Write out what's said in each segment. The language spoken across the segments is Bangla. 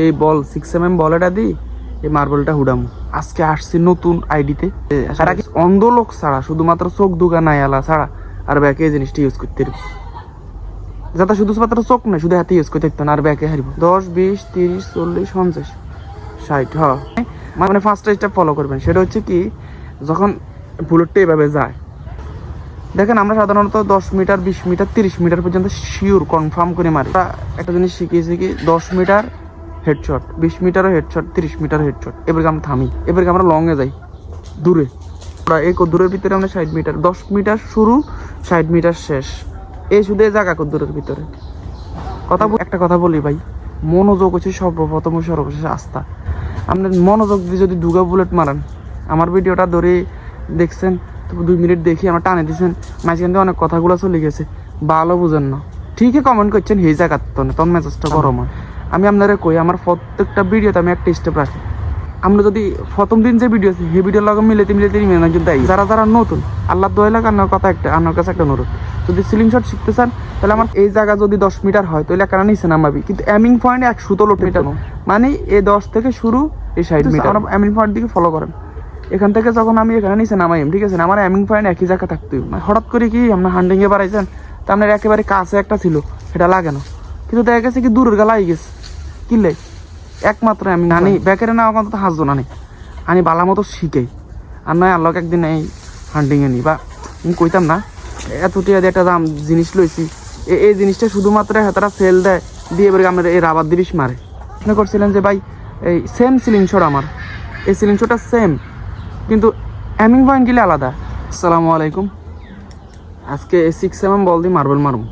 এই ball six M M ball এটা দিই এই মার্বেলটা হুডামু। আজকে আসছি নতুন আইডিতে। সারা কি অন্ধ লোক ছাড়া শুধুমাত্র চোখ দুগা নাই আলা ছাড়া আর ব্যাকে এই জিনিসটা ইউজ করতে পারব যাতে শুধুমাত্র চোখ না শুধু হাতে ইউজ করতে থাকতো না আর ব্যাকে হারিব। দশ বিশ তিরিশ চল্লিশ পঞ্চাশ ষাট হ। মানে ফার্স্ট স্টেপ ফলো করবেন। সেটা হচ্ছে কি যখন বুলেটটা এভাবে যায় দেখেন আমরা সাধারণত দশ মিটার বিশ মিটার তিরিশ মিটার পর্যন্ত শিওর কনফার্ম করে মারি। একটা জিনিস শিখিয়েছি কি দশ মিটার হেডশট বিশ মিটারও হেডশট তিরিশ মিটার হেডশট এবারে আমরা থামি। এবারে আমরা লংয়ে যাই। দূরে। এই দূরের ভিতরে আমরা ষাট মিটার দশ মিটার শুরু, ষাট মিটার শেষ। এই শুধু জায়গা দূরের ভিতরে। কথা একটা কথা বলি ভাই। মনোযোগ হচ্ছে সর্বপ্রথম সর্বশেষ আস্থা। আপনি মনোযোগ দিয়ে যদি দুগা বুলেট মারেন, আমার ভিডিওটা ধরে দেখছেন দুই মিনিট দেখি আমার টানে দিয়েছেন মাঝখান দিয়ে অনেক কথাগুলো চলে গেছে। ভালো বুঝেন না। ঠিকই কমেন্ট করছেন সেই জায়গার তো তখন মেসেজটা গরম হয় আমি আপনারা কই আমার প্রত্যেকটা ভিডিওতে আমি একটা স্টেপ রাখি। আমরা যদি প্রথম দিন যে ভিডিও আছে সেই ভিডিওর লগে মিলেতে মিলেতে মেনে যদি দেয়। যারা যারা নতুন আল্লাহ দোয়া লাগে আমার কথা একটা আমার কাছে একটা অনুরোধ। যদি সিলিং শট শিখতে চান তাহলে আমার এই জায়গা যদি দশ মিটার হয় তাহলে একটা নিচে নামাবি। কিন্তু অ্যামিং পয়েন্ট এক সুতোলো মিটার মানে এই দশ থেকে শুরু এই সাইড মিটার অ্যামিং পয়েন্ট দিকে ফলো করেন। এখান থেকে যখন আমি এখানে নিচে নামাই ঠিক আছে? আমার অ্যামিং পয়েন্ট একই জায়গা থাকতে। মানে হঠাৎ করে কি আমরা হান্ডিংয়ে বাড়াইছেন তা আপনার একেবারে কাছে একটা ছিল সেটা লাগে না। কিন্তু দেখা গেছে কি দূরের গা লাগে গেছে। কিনলে একমাত্র আমি নানি ব্যাকেরে না অন্তত হাসবো না আমি বালা মতো শিখে। আর নয় আল্লাহকে একদিন এই হান্টিংয়ে নি। বা আমি কইতাম না এত টিয়া দিয়ে একটা দাম জিনিস লইছি। এ- এই জিনিসটা শুধুমাত্র হাতারা সেল দেয় দিয়ে এবারে আমাদের এই রাবার দিবিস মারে। প্রশ্ন করছিলেন যে ভাই এই সেম সিলিং শট আমার। এই সিলিং শটটা সেম কিন্তু অ্যামিং পয়েন্ট গেলে আলাদা। আসসালামু আলাইকুম। আজকে এই সিক্স এম এম বল দিয়ে মার্বেল মারুম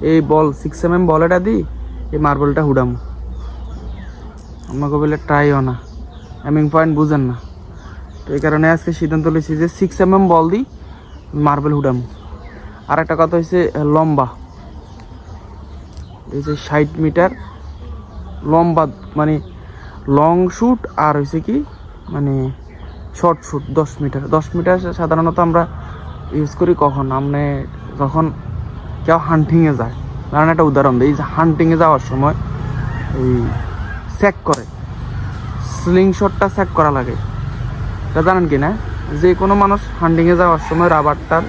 এই ball six M M ball এটা দিই এই মার্বেলটা হুডাম। আমাকে বলে ট্রাইও না। অ্যামিং পয়েন্ট বুঝেন না। তো এই কারণে আজকে সিদ্ধান্ত নিয়েছি যে সিক্স এম এম বল দিই মার্বেল হুডাম আর একটা কথা হচ্ছে লম্বা। এই যে ষাট মিটার লম্বা মানে লং শ্যুট আর হয়েছে কি মানে শর্ট শ্যুট দশ মিটার। দশ মিটার সাধারণত আমরা ইউজ করি কখন? আপনি যখন কেউ হান্টিংয়ে যায়। ধরেন একটা উদাহরণ দিই যে হান্টিংয়ে যাওয়ার সময় এই চেক করে। স্লিং শটটা চেক করা লাগে। এটা জানেন কি না? যে কোনো মানুষ হান্ডিংয়ে যাওয়ার সময় রাবারটার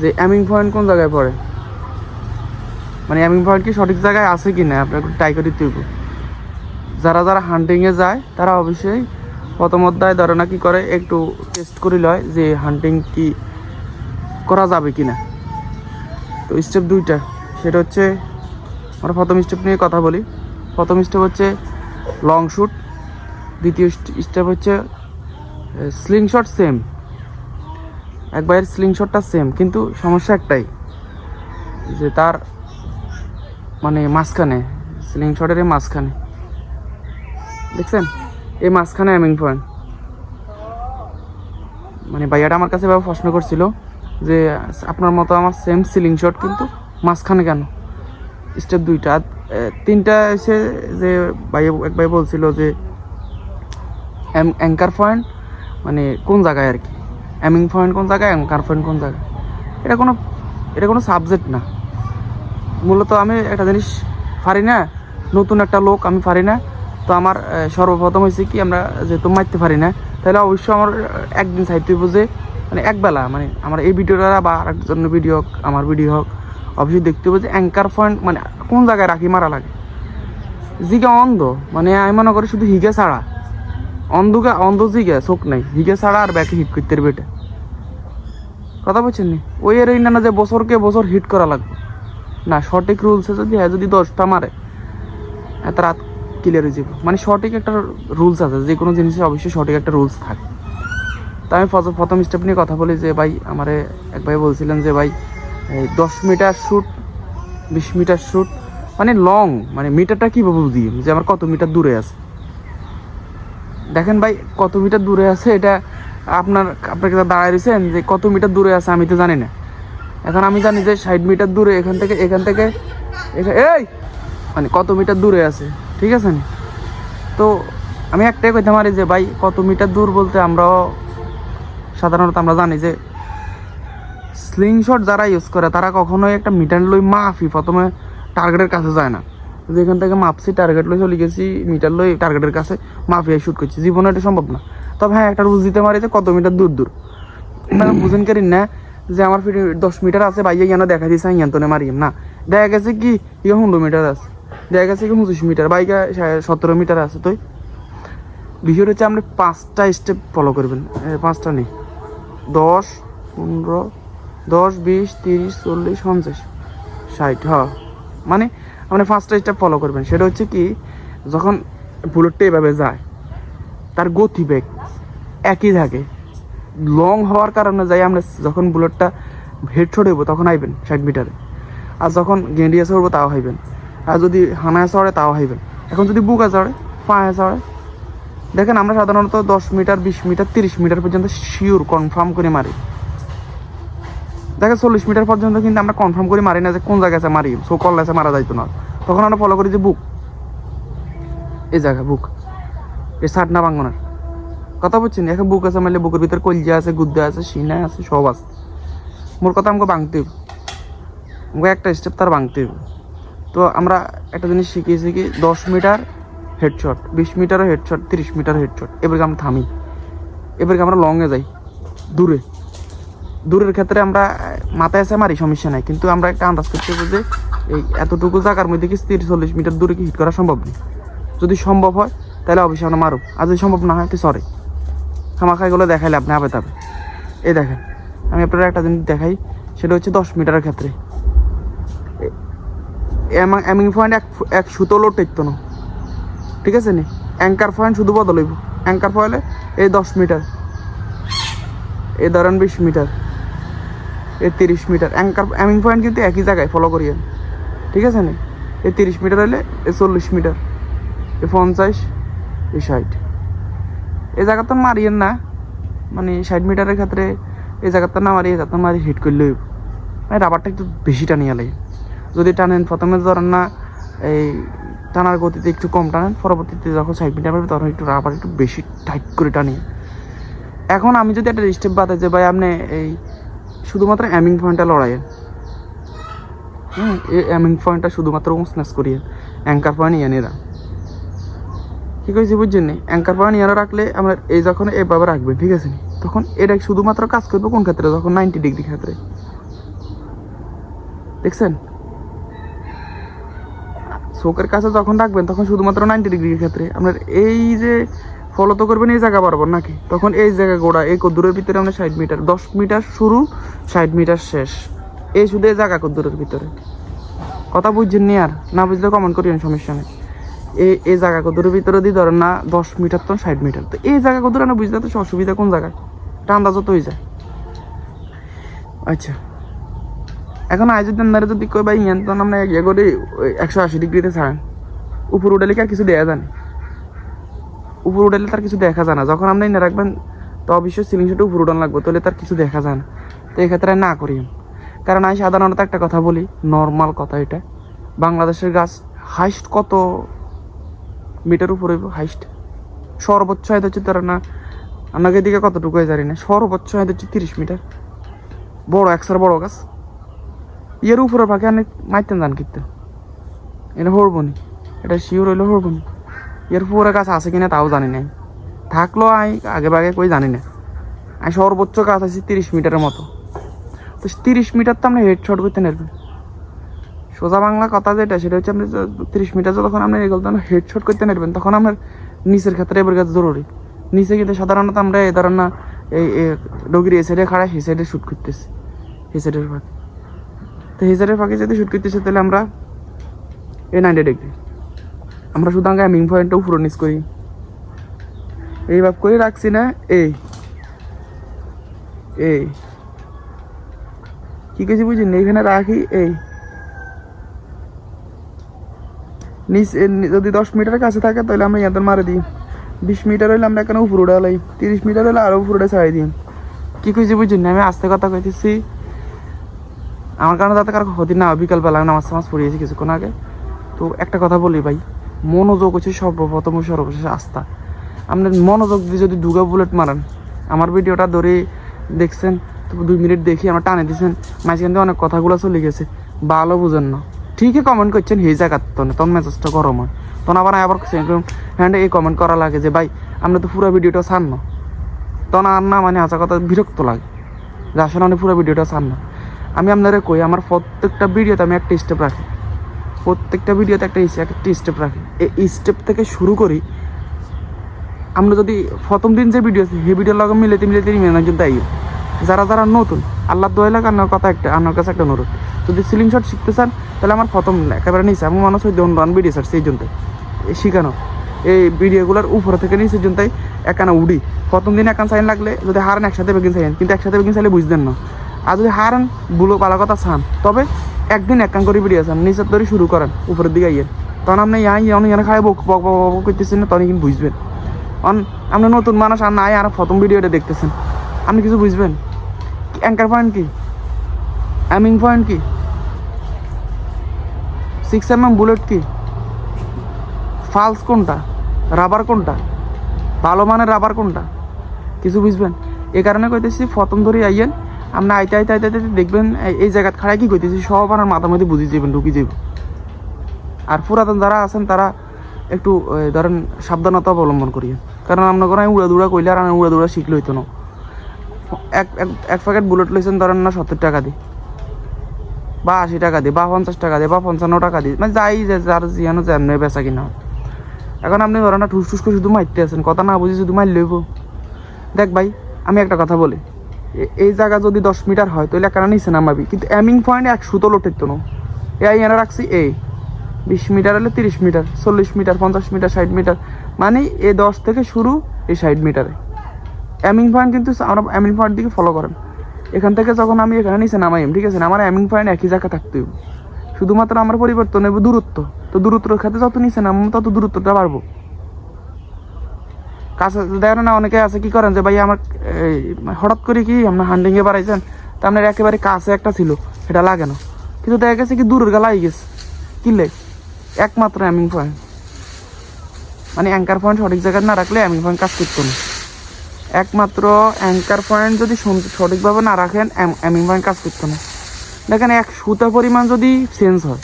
যে অ্যামিং পয়েন্ট কোন জায়গায় পড়ে? মানে অ্যামিং পয়েন্ট কি সঠিক জায়গায় আছে কি না? আপনাকে ট্রাই করে দিতে যারা যারা হান্টিংয়ে যায়, তারা অবশ্যই প্রথম অধ্যায় ধরে না কি করে? একটু টেস্ট করে লয় যে হান্টিং কি করা যাবে কি না। তো স্টেপ দুইটা। সেটা হচ্ছে আমরা প্রথম স্টেপ নিয়ে কথা বলি। প্রথম স্টেপ হচ্ছে লং শ্যুট দ্বিতীয় স্টেপ হচ্ছে স্লিং শট সেম একবারের স্লিং শটটা সেম কিন্তু সমস্যা একটাই, যে তার মানে মাঝখানে স্লিং শটের এই মাঝখানে। দেখছেন? এই মাঝখানে অ্যামিং পয়েন্ট মানে ভাইয়াটা আমার কাছে এভাবে প্রশ্ন করছিল, যে আপনার মতো আমার সেম সিলিং শট কিন্তু মাঝখানে কেন? স্টেপ দুইটা। তিনটা এসে যে ভাই, এক ভাই বলছিল যে অ্যাঙ্কার পয়েন্ট মানে কোন জায়গায় আর কি? অ্যামিং পয়েন্ট কোন জায়গায়, অ্যাঙ্কার পয়েন্ট কোন জায়গায়? এটা কোনো এটা কোনো সাবজেক্ট না। মূলত আমি একটা জিনিস পারি না, নতুন একটা লোক আমি পারি না। তো আমার সর্বপ্রথম হয়েছে কি, আমরা যেহেতু মারতে পারি না, তাহলে অবশ্যই আমার একদিন সাহিত্য বুঝে মানে একবেলা মানে আমার এই ভিডিওটা বা আরেকজন ভিডিও হোক, আমার ভিডিও হোক অবশ্যই দেখতে হবে যে অ্যাঙ্কার পয়েন্ট মানে কোন জায়গায় রাখি মারা লাগে। জিগা অন্ধ মানে আমি মনে করি শুধু হিগে ছাড়া। অন্ধকে, অন্ধ জিগে, চোখ নাই। হিগে ছাড়া আর ব্যাকে হিট করতে পারবে কথা বলছেন নি? ওই এর না যে বছরকে বছর হিট করা লাগবে। না, সঠিক রুলসে যদি হ্যাঁ যদি দশটা মারে, এত রাত ক্লিয়ার হয়ে যাবে। মানে সঠিক একটা রুলস আছে, যে কোনো জিনিসের অবশ্যই সঠিক একটা রুলস থাকে। তা আমি প্রথম স্টেপ নিয়ে কথা বলি যে ভাই, আমারে এক ভাই বলছিলেন যে ভাই এই দশ মিটার শ্যুট বিশ মিটার শ্যুট মানে লং মানে মিটারটা কীভাবে বুঝি? যে আমার কত মিটার দূরে আছে। দেখেন ভাই, কত মিটার দূরে আছে, এটা আপনার কাছে দাঁড়ায় রয়েছেন যে কত মিটার দূরে আছে, আমি তো জানি না। এখন আমি জানি যে ষাট মিটার দূরে, এখান থেকে এখান থেকে এই! মানে কত মিটার দূরে আছে, ঠিক আছে? তো আমি একটাই কথা মারি যে ভাই, কত মিটার দূর বলতে আমরাও সাধারণত আমরা জানি যে স্লিং শট যারা ইউজ করে, তারা কখনোই একটা মিটার লই মাফি, প্রথমে টার্গেটের কাছে যায় না। যেখান থেকে মাপছি টার্গেট লই চলে গেছি মিটার লই টার্গেটের কাছে মাফিয়া শুট করছি। জীবনে এটা সম্ভব না। তবে হ্যাঁ একটা রুজ দিতে পারি যে কত মিটার দূর দূর। তারা বুঝেন কারি না, যে আমার ফিরে দশ মিটার আছে বাইয়ে ইয়ানো দেখা দিয়েছে ইয়ান তো মারিম। না, দেখা গেছে কি ইয়ে হুন্ডো মিটার আছে। দেখা গেছে কি পঁচিশ মিটার বাইকে সতেরো মিটার আছে তো বিষয়টা হচ্ছে আপনি পাঁচটা স্টেপ ফলো করবেন। পাঁচটা নেই। দশ, পনেরো দশ, বিশ, তিরিশ, চল্লিশ, পঞ্চাশ, ষাট হ মানে আপনি ফার্স্ট স্টেপ ফলো করবেন। সেটা হচ্ছে কি, যখন বুলেটটা এভাবে যায়, তার গতি বেগ একই থাকে। লং হওয়ার কারণে যাই আমরা যখন বুলেটটা হেড ছড়াইব তখন আইবেন ষাট মিটারে আর যখন গেঁডিয়া চড়বো, তাও হাইবেন আর যদি হানায় চড়ে, তাও হাইবেন এখন যদি বুকা চড়ে, পায়ে চড়ে, দেখেন আমরা সাধারণত দশ মিটার বিশ মিটার তিরিশ মিটার পর্যন্ত শিওর কনফার্ম করে মারি। দেখেন চল্লিশ মিটার পর্যন্ত কিন্তু আমরা কনফার্ম করে মারি না যে কোন জায়গায় আছে মারি। সো কল্লাসে মারা যাইতো না। তখন আমরা ফলো করি যে বুক এই জায়গা বুক এই ষাট না বাঙ্গনার কথা বলছেন এখন বুক আছে মারলে বুকের ভিতরে কলজা আছে, গুদ্দা আছে, সিনা আছে, সব আছে। মোর কথা আমাকে ভাঙতে হবে আমাকে একটা স্টেপ তার ভাঙতে হবে তো আমরা একটা জিনিস শিখিয়েছি কি, দশ মিটার হেডশট বিশ মিটারও হেডশট তিরিশ মিটার হেডশট এবারকে আমরা থামি? এবারকে আমরা লংয়ে যাই? দূরে। দূরের ক্ষেত্রে আমরা মাথায় এসে মারি সমস্যা নাই, কিন্তু আমরা একটা আন্দাজ করতে হবে যে এই এতটুকু জায়গার মধ্যে কি তিরিশ চল্লিশ মিটার দূরে কি হিট করা সম্ভব নেই। যদি সম্ভব হয়, তাহলে অবশ্যই আমরা মারুক আর যদি সম্ভব না হয়, তো সরি খামাখাইগুলো দেখাইলে আপনি আবে তাবে। এই দেখেন, আমি আপনার একটা জিনিস দেখাই, সেটা হচ্ছে দশ মিটারের ক্ষেত্রে। অ্যামিং পয়েন্ট এক এক সুতো লোড টেকতো না ঠিক আছে নি? অ্যাঙ্কার পয়েন্ট শুধু বদল অ্যাঙ্কার পয়েন্টে এই দশ মিটার। এই ধরেন বিশ মিটার। এই তিরিশ মিটার। অ্যাঙ্কার, অ্যামিং পয়েন্ট কিন্তু একই জায়গায় ফলো করিয়েন। ঠিক আছে নি? এই তিরিশ মিটার হলে এ চল্লিশ মিটার। এ পঞ্চাশ এই ষাট। এই জায়গাতে মারিয়েন না। মানে ষাট মিটারের ক্ষেত্রে এই জায়গাতে না মারি এই জায়গাতে মারি হিট করলে হইব। মানে রাবারটা একটু বেশি টানিয়ে লাগে যদি টানেন, প্রথমে ধরেন না, এই টানার গতিতে একটু কম টানেন, পরবর্তীতে যখন ষাট মিটার পাবে তখন একটু রাবার একটু বেশি টাইট করে টানিয়ে এখন আমি যদি একটা স্টেপ বাদে যে ভাই, আপনি এই শুধুমাত্র অ্যামিং পয়েন্টটা লড়াইয়েন হুম, এই অ্যামিং পয়েন্টটা শুধুমাত্র স্ন্যাচ করিয়েন অ্যাঙ্কার পয়েন্ট ইয়ে নিয়ে কি কইছি বুঝছেন নি? অ্যাঙ্কার পয়েন্ট ইয়ারা রাখলে আমরা এই যখন এভাবে রাখবেন, ঠিক আছে তখন এটা শুধুমাত্র কাজ করবে কোন ক্ষেত্রে? যখন নাইনটি ডিগ্রি ক্ষেত্রে। দেখছেন? চোখের কাছে যখন রাখবেন, তখন শুধুমাত্র নাইনটি ডিগ্রির ক্ষেত্রে। আপনার এই যে ফলো তো করবেন, এই জায়গা বরাবর নাকি? তখন এই জায়গা গোড়া, এই কদ্দুরের ভিতরে আমরা ষাট মিটার, দশ মিটার শুরু, ষাট মিটার শেষ। এই শুধু এই জায়গা কদ্দুরের ভিতরে। কথা বুঝছেন নি আর? না বুঝলে কমেন্ট করিয়েন, সমস্যা নেই। এই এই জায়গা কদ্দুরের ভিতরে দিয়ে ধরেন না, দশ মিটার তো ষাট মিটার। তো এই জায়গা কদ্দুর না বুঝতে তো অসুবিধা কোন জায়গায়? এটা আন্দাজত হয়ে যায়। আচ্ছা। এখন আয়োজন নারে যদি কই ভাই ইয়ান তখন আমরা ইয়ে করে একশো আশি ডিগ্রিতে ছাড়েন। উপর উঠালে কি আর কিছু দেখা যায় না। উপর উঠালে তার কিছু দেখা যায় না। যখন আপনি এনে রাখবেন, তো অবশ্যই সিলিং শুটে উপর উঠান লাগবে, তাহলে তার কিছু দেখা যায় না। তো এক্ষেত্রে না করি। কারণ আমি সাধারণত একটা কথা বলি নর্মাল কথা এটা। বাংলাদেশের গাছ হাইস্ট কত মিটার উপর উপরে হাইস্ট সর্বোচ্চ হাইট হচ্ছে তারা না আপনাকে এদিকে কতটুকু হয় জানি না। সর্বোচ্চ হয়তো হচ্ছে তিরিশ মিটার বড়, একসার বড় গাছ। ইয়ের উপরে পাখি অনেক মাইতেন জান কীর্তেন এটা হরবনি। এটা শিওর হইলে হরবনি। এর উপরে গাছ আছে কিনা তাও জানি না থাকল আমি আগে বাগে কই জানি না আমি সর্বোচ্চ গাছ আছে তিরিশ মিটারের মতো। তো তিরিশ মিটার তো আমরা হেড শট করতে নেবেন সোজা বাংলা কথা যেটা সেটা হচ্ছে আপনি তিরিশ মিটার যখন আপনি এগুলো হেড শট করতে নেবেন তখন আপনার নিচের ক্ষেত্রে এবার কাছে জরুরি নিচে কিন্তু সাধারণত আমরা এই ধরেন না এই ডগির এই সাইডে খাড়া, সেই সাইডে শ্যুট করতেছি। এই সাইডের ফাঁকে। তো এই সাইডের ফাঁকে যদি শ্যুট করতেছি, তাহলে আমরা এই নাইনটি ডিগ্রি আমরা শুধু আগে অ্যামিং পয়েন্টটা উপরে নিচ করি। এইভাবে করে রাখছি না? এই। এই। কি কিছু বুঝি এখানে রাখি, এই। নিচ যদি দশ মিটারের কাছে থাকে তাহলে আমরা ইয়াদের মারে দিই। বিশ মিটার হইলে আমরা এখানে উপরে উঠালাই তিরিশ মিটার হইলে আরও উপরে ছাড়াই দিই। কি কইছি বুঝছেন আমি আস্তে কথা কইতেছি। আমার কারণে যাতে কারও ক্ষতি না বিকালবেলা নামাজ টামাজ পড়িয়েছি কিছুক্ষণ আগে। তো একটা কথা বলি ভাই। মনোযোগ হচ্ছে সর্বপ্রথম ও সর্বশেষ আস্থা। আপনার মনোযোগ দিয়ে যদি দুগা বুলেট মারেন, আমার ভিডিওটা ধরে দেখছেন, তো দুই মিনিট দেখি আমার টানে দিয়েছেন মাঝখান দিয়ে অনেক কথাগুলো চলে গেছে, ভালো বুঝেন না। ঠিকই কমেন্ট করছেন সেই জায়গার তখন তখন মেসেজটা গরম হয়। তখন আবার আবার হ্যান্ড এই কমেন্ট করা লাগে যে, ভাই আমরা তো পুরো ভিডিওটা ছাড় না। তখন আর না মানে আশা কথা, বিরক্ত লাগে যে, আসলে আমি পুরো ভিডিওটা ছাড় না। আমি আপনারা কই, আমার প্রত্যেকটা ভিডিওতে আমি একটা স্টেপ রাখি। প্রত্যেকটা ভিডিওতে একটা একটা স্টেপ রাখি। এই স্টেপ থেকে শুরু করি, আমরা যদি প্রথম দিন যে ভিডিও আছে, সেই ভিডিওর লগে মিলেতে মিলেতে মেনাজন তাই যারা যারা নতুন আল্লাহ দোয়াই লাগে আমার কথা একটা আমার কাছে একটা অনুরোধ। যদি সিলিং শট শিখতে চান, তাহলে আমার প্রথম একেবারে নিচে এমন মানুষ হয়তো রান ভিডিও স্যার সেই জন্য। শিখানো। এই ভিডিওগুলোর উপরে থেকে নিচে জন্য একানা উড়ি। প্রথম দিন একান সাইন লাগলে যদি হারান, একসাথে বেগিন সাইন কিন্তু একসাথে বেগিন চাইলে বুঝতেন না। আর যদি হারান বুলো পালা কথা চান। তবে একদিন একান করে ভিডিও চান নিচের ধরে শুরু করেন, উপরের দিকে আইয়েন। তখন আপনি ইয়ান ইয়ান ইয়ান খাই বক বক বক করতেছেন না তখন কিন্তু বুঝবেন। অন, আপনি নতুন মানুষ, আর নাই, আর প্রথম ভিডিওটা দেখতেছেন। আপনি কিছু বুঝবেন? অ্যাঙ্কার পয়েন্ট কি? অ্যামিং পয়েন্ট কি? সিক্স এম এম বুলেট কি? ফালস কোনটা? রাবার কোনটা? ভালো মানের রাবার কোনটা? কিছু বুঝবেন? এ কারণে কইতেছি, প্রথম ধরে আইয়েন আপনি আইতে আইতে আইতে আইতে দেখবেন এই- জায়গাত খাড়াই কি কইতেছি? সব আপনার মাথার মধ্যে বুঝে যাবেন ঢুকি যাবেন আর পুরাতন যারা আছেন, তারা একটু ধরেন সাবধানতা অবলম্বন করি কারণ আপনার করে আমি উড়া দুড়া কইলে আর আমি উড়া দুড়া শিখলে হইতো না। এক, এক- প্যাকেট বুলেট লইছেন, ধরেন না সত্তর টাকা দিয়ে। বা আশি টাকা দিয়ে, বা পঞ্চাশ টাকা দিয়ে, বা পঞ্চান্ন টাকা দিয়ে। মানে যাই যে, যার জিয়ানো যেমনি বেচা কিনা এখন আপনি ধরেন না ঠুস ঠুস করে শুধু মারতে আছেন, কথা না বুঝি শুধু মার লইব। দেখ ভাই, আমি একটা কথা বলি। এই জায়গা যদি দশ মিটার হয়, তাহলে একানা নিচে নামাবি? কিন্তু অ্যামিং পয়েন্ট এক সুতো লোটের তো না। এই এনে রাখছি এই বিশ মিটার হলে তিরিশ মিটার, চল্লিশ মিটার, পঞ্চাশ মিটার, ষাট মিটার। মানে এ দশ থেকে শুরু এই ষাট মিটারে। অ্যামিং পয়েন্ট কিন্তু আমরা অ্যামিং পয়েন্ট দিকে ফলো করেন। এখান থেকে যখন আমি এখানে নিচে নামাইম, ঠিক আছে আমার অ্যামিং পয়েন্ট একই জায়গা থাকতে শুধুমাত্র আমার পরিবর্তন হবে দূরত্ব। তো দূরত্বের খাতে যত নিচে নামবো, তত দূরত্বটা বাড়বো। কাছে দেখেন না অনেকে আছে, কি করেন যে ভাই, আমার হঠাৎ করে কি আপনার হান্ডিংয়ে বাড়াইছেন? তা আপনার একেবারে কাছে একটা ছিল সেটা লাগে না। কিন্তু দেখা গেছে কি দূরের গেলা গেছে। কিনলে একমাত্র অ্যামিং পয়েন্ট মানে অ্যাঙ্কার পয়েন্ট সঠিক জায়গায় না রাখলে অ্যামিং পয়েন্ট কাজ করতো না। একমাত্র অ্যাঙ্কার পয়েন্ট যদি সঠিকভাবে না রাখেন অ্যামিং পয়েন্ট কাজ করতো না। দেখেন এক সুতা পরিমাণ যদি চেঞ্জ হয়,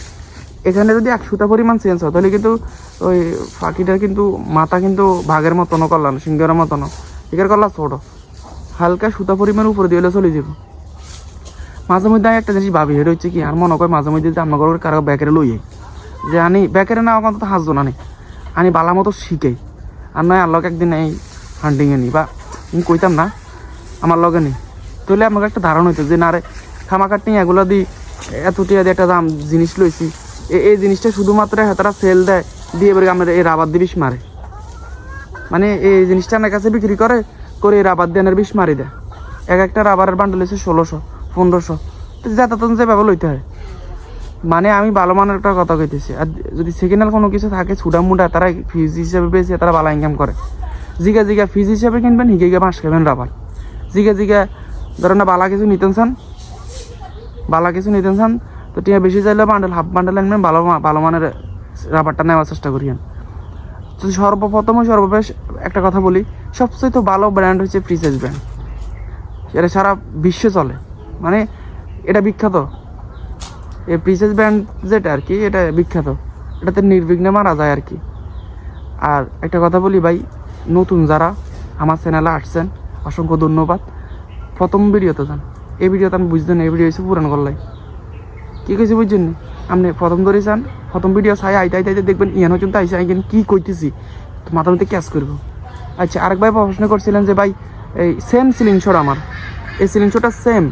এখানে যদি এক সুতা পরিমাণ চেঞ্জ হয়, তাহলে কিন্তু ওই পাখিটার কিন্তু মাথা কিন্তু ভাগের মতন করলাম সিংহের মতন এখানে করলা ছোট। হালকা সুতা পরিমাণ উপরে দিয়ে চলে যাব মাঝে মধ্যে আমি একটা জিনিস ভাবি এটা হচ্ছে কি, আর মনে করে মাঝে মধ্যে যে আমার ঘরের কারও ব্যাকেরে লই যে আনি ব্যাকেরে না অন্তত হাসবো না। আনি বালা মতো শিখাই আর নয় আর লগে একদিন এই হান্টিংয়ে নি। বা আমি কইতাম না, আমার লগে নি। তাহলে আমাকে একটা ধারণা হইতো যে, না রে খামা কাটনি এগুলো দি এত টিয়া একটা দাম জিনিস লইছি। এই জিনিসটা শুধুমাত্র হেতারা সেল দেয়। দিয়ে এবারে আমরা এই রাবার দিয়ে বিষ মারে। মানে এই জিনিসটা আমার কাছে বিক্রি করে করে রাবার দিয়ে বিষ মারি দেয়। এক একটা রাবারের বান্ডেল হচ্ছে ষোলোশো, পনেরোশো। তো যাতায়াত যেভাবে লইতে হয়। মানে আমি ভালো মানের একটা কথা কইতেছি, আর যদি সেকেন্ডাল কোনো কিছু থাকে, ছুটা মুটা, তারা ফিজ হিসেবে বেশি তারা ভালো ইনকাম করে। জিগা জিগা ফিজ হিসেবে কিনবেন, হিগে গিয়ে বাঁশ খাবেন রাবার। জিগা জিগা ধরেন না বালা কিছু নিতেন চান, বালা কিছু নিতেন চান, তো টিয়া বেশি চাইলে বান্ডেল, হাফ বান্ডেল আনবেন, ভালো ভালো মানের রাবারটা নেওয়ার চেষ্টা করিয়েন তো সর্বপ্রথম সর্বশেষ একটা কথা বলি সবচেয়ে তো ভালো ব্র্যান্ড হচ্ছে ফ্রিসেস ব্র্যান্ড এটা সারা বিশ্বে চলে। মানে এটা বিখ্যাত। এই প্রিসেস ব্র্যান্ড যেটা আর কি, এটা বিখ্যাত। এটাতে নির্বিঘ্নে মারা যায় আর কি। আর একটা কথা বলি ভাই, নতুন যারা আমার চ্যানেলে আসছেন, অসংখ্য ধন্যবাদ। প্রথম ভিডিওতে যান। এই ভিডিওতে আমি বুঝতেন এই ভিডিও হচ্ছে পুরান গল্লাই। কি কইছি বুঝছেন? আপনি প্রথম ধরে চান, প্রথম ভিডিও চাই, আইতে আইতে আইতে দেখবেন ইয়ান হচ্ছেন তাইছে আইকেন কি কইতেছি? তো মাথার মধ্যে ক্যাচ করব। আচ্ছা আরেক ভাই প্রশ্ন করছিলেন যে ভাই, এই সেম সিলিং শট আমার। এই সিলিং শটটা সেম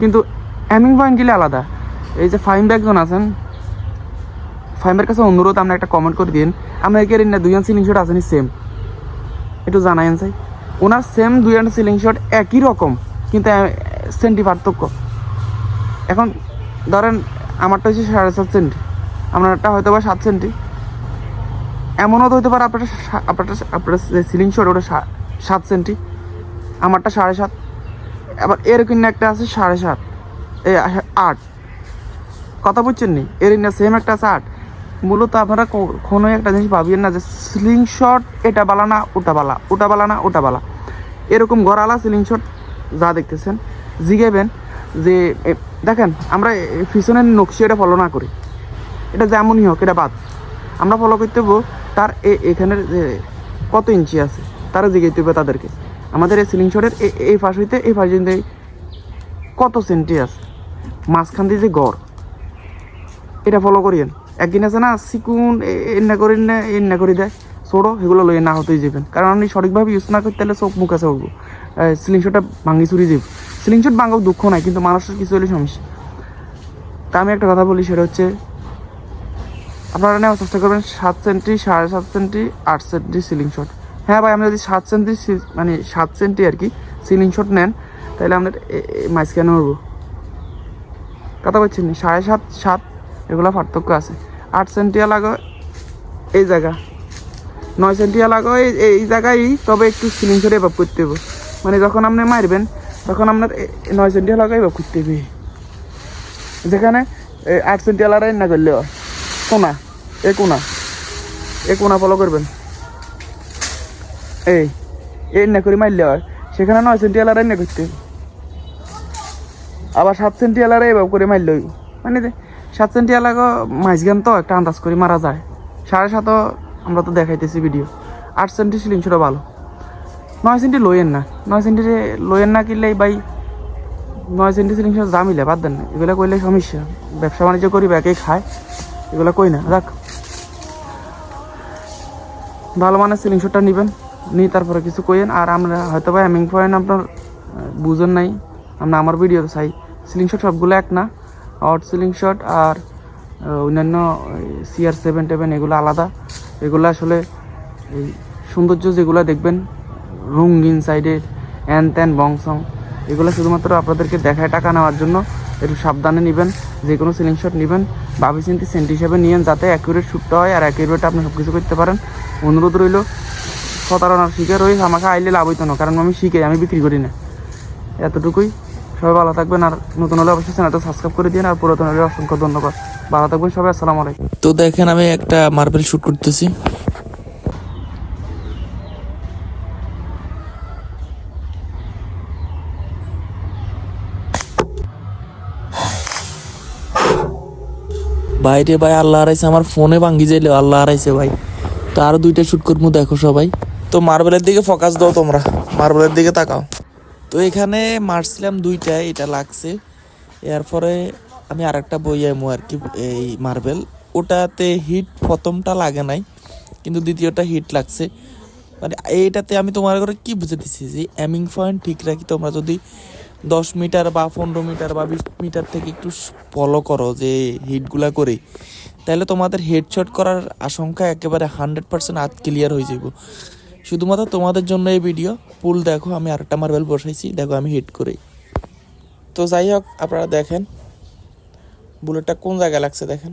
কিন্তু অ্যামিং পয়েন্ট গেলে আলাদা। এই যে ফাইম একজন আছেন ফাইমের কাছে অনুরোধ, আপনি একটা কমেন্ট করে দিন আমরা একে না দুইজন সিলিং শট আসেনি সেম একটু জানাইন চাই ওনার সেম দুইজন সিলিং শট একই রকম, কিন্তু সেন্টি পার্থক্য। এখন ধরেন, আমারটা হচ্ছে সাড়ে সাত সেন্টি। আপনারটা হয়তো বা সাত সেন্টি। এমনও তো হতে পারে আপনারটা সা- আপনারটা আপনার সিলিং শট ওটা সাত সেন্টি। আমারটা সাড়ে সাত। আবার এরকম একটা আছে সাড়ে সাত। এ আট। কথা বুঝছেন নি? এর না সেম একটা আছে আট। মূলত আপনারা কোনো একটা জিনিস ভাবিয়েন না যে সিলিং শট এটা বালা না, ওটা বালা। ওটা বালা না, ওটা বালা। এরকম গড়ালা সিলিং শট যা দেখতেছেন জিগেবেন যে দেখেন, আমরা পিছনের নকশি এটা ফলো না করি। এটা যেমনই হোক, এটা বাদ। আমরা ফলো করতে হব তার এ- এখানের যে কত ইঞ্চি আছে, তারা জিগাইতে হবে তাদেরকে। আমাদের এই সিলিং শটের এই পাশ হইতে এই পাশ হইতে কত সেন্টি আছে? মাঝখান দিয়ে যে গড়, এটা ফলো করিয়েন। একদিন আছে না, সিকুন এন্না করি না এন্না করে দেয়। ছোড়ো সেগুলো লইয়ে না হতেই যাবেন কারণ আপনি সঠিকভাবে ইউজ না করতে হলে চোখ মুখ আছে উঠবো সিলিং শটটা ভাঙি চুরি যাব সিলিং শট ভাঙাও দুঃখ নাই, কিন্তু মানুষের কিছু হলে সমস্যা। তা আমি একটা কথা বলি, সেটা হচ্ছে, আপনারা নেওয়ার চেষ্টা করবেন সাত সেন্টি, সাড়ে সাত সেন্টি, আট সেন্টি সিলিং শট। হ্যাঁ ভাই আপনি যদি সাত সেন্টি মানে সাত সেন্টি আর কি সিলিং শট নেন, তাহলে আপনার মাঝখানে উঠবো কথা বলছেন সাড়ে সাত সাত, এগুলো পার্থক্য আছে। আট সেন্টিয়া লাগো এই জায়গা, নয় সেন্টিয়া লাগো এই এই জায়গায়, তবে একটু সিলিং শট এভাব করতে হবে। মানে যখন আপনি মারবেন তখন এ- নয় সেন্টিয়া লাগো এভাব করতে হবে যেখানে আট সেন্টিয়া লাগাই না করলে। কোনা? এ কোনা? এ কোনা ফলো করবেন? এই এই না করে মারলে হয়। সেখানে নয় সেন্টিয়া লাগাই না করতে আবার সাত সেন্টি এলারে এভাবে করে মারল মানে সাত সেন্টি এলাকা মাঝগান তো, একটা আন্দাজ করে মারা যায়। সাড়ে সাতও আমরা তো দেখাইতেছি ভিডিও আট সেন্টি সিলিং ছোটো ভালো। নয় সেন্টি লইয়েন না। নয় সেন্টি লইয়েন না কিনলে ভাই, নয় সেন্টি সিলিং জামিলে বাদ দেন না। এগুলো কইলে সমস্যা। ব্যবসা বাণিজ্য করি ব্যাকে খায়। এগুলো কই না যাক ভালো মানের সিলিং শটটা নেবেন, নিয়ে তারপরে কিছু কইেন আর আমরা হয়তো বা অ্যামিং পয়েন্ট আপনার বুঝেন নাই। আমরা আমার ভিডিও চাই। সিলিং শট সবগুলো এক না। আউট সিলিং শট আর অন্যান্য সিআর সেভেন টেভেন এগুলো আলাদা। এগুলো আসলে এই সৌন্দর্য যেগুলো দেখবেন রঙিন সাইডে অ্যান ত্যান বংসং এগুলো শুধুমাত্র আপনাদেরকে দেখায় টাকা নেওয়ার জন্য। একটু সাবধানে নেবেন যে কোনো সিলিং শট নেবেন। ভাবি চিন্তি সেন্ট হিসাবে নিয়েন যাতে অ্যাকুরেট শুটতে হয় আর অ্যাকুরেট আপনি সব কিছু করতে পারেন। অনুরোধ রইল, প্রতারণার শিকার হই আমাকে আইলে লাভ হইতো না, কারণ আমি শিখে, আমি বিক্রি করি না। এতটুকুই। সবাই ভালো থাকবেন আর নতুন হলে অবশ্যই চ্যানেলটা সাবস্ক্রাইব করে দিন আর পুরাতন হলে অসংখ্য ধন্যবাদ। ভালো থাকবেন সবাই, আসসালামু আলাইকুম। তো দেখেন আমি একটা মার্বেল শ্যুট করতেছি। বাইরে ভাই, আল্লাহ হারাইছে, আমার ফোনে ভাঙ্গি যাইলে, আল্লাহ হারাইছে ভাই। তো আরও দুইটা শুট করব, দেখো সবাই। তো মার্বেলের দিকে ফোকাস দাও তোমরা, মার্বেলের দিকে তাকাও। তো এখানে মারছিলাম দুইটা এটা লাগছে। এরপরে আমি আরেকটা বই আইমু আর কি, এই মার্বেল। ওটাতে হিট প্রথমটা লাগে নাই, কিন্তু দ্বিতীয়টা হিট লাগছে। মানে এইটাতে আমি তোমার করে কি বুঝে দিচ্ছি যে অ্যামিং পয়েন্ট ঠিক রাখি, তোমরা যদি দশ মিটার বা পনেরো মিটার বা বিশ মিটার থেকে একটু ফলো করো যে হিটগুলা করে, তাহলে তোমাদের হেডশট করার আশঙ্কা একেবারে হান্ড্রেড পার্সেন্ট আত ক্লিয়ার হয়ে যাব শুধুমাত্র তোমাদের জন্য এই ভিডিও পুল দেখো, আমি আরেকটা মার্বেল বসাইছি, দেখো আমি হিট করি। তো যাই হোক, আপনারা দেখেন বুলেটটা কোন জায়গায় লাগছে দেখেন।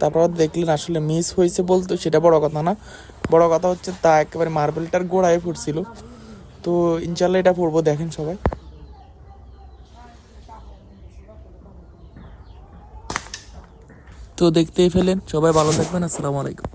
তারপর দেখলেন আসলে মিস হয়েছে বলতো, সেটা বড় কথা না। বড় কথা হচ্ছে তা একেবারে মার্বেলটার গোড়ায় ফুটছিল। তো ইনশাল্লাহ এটা পড়ব দেখেন সবাই। তো দেখতেই ফেলেন সবাই ভালো থাকবেন আসসালামু আলাইকুম।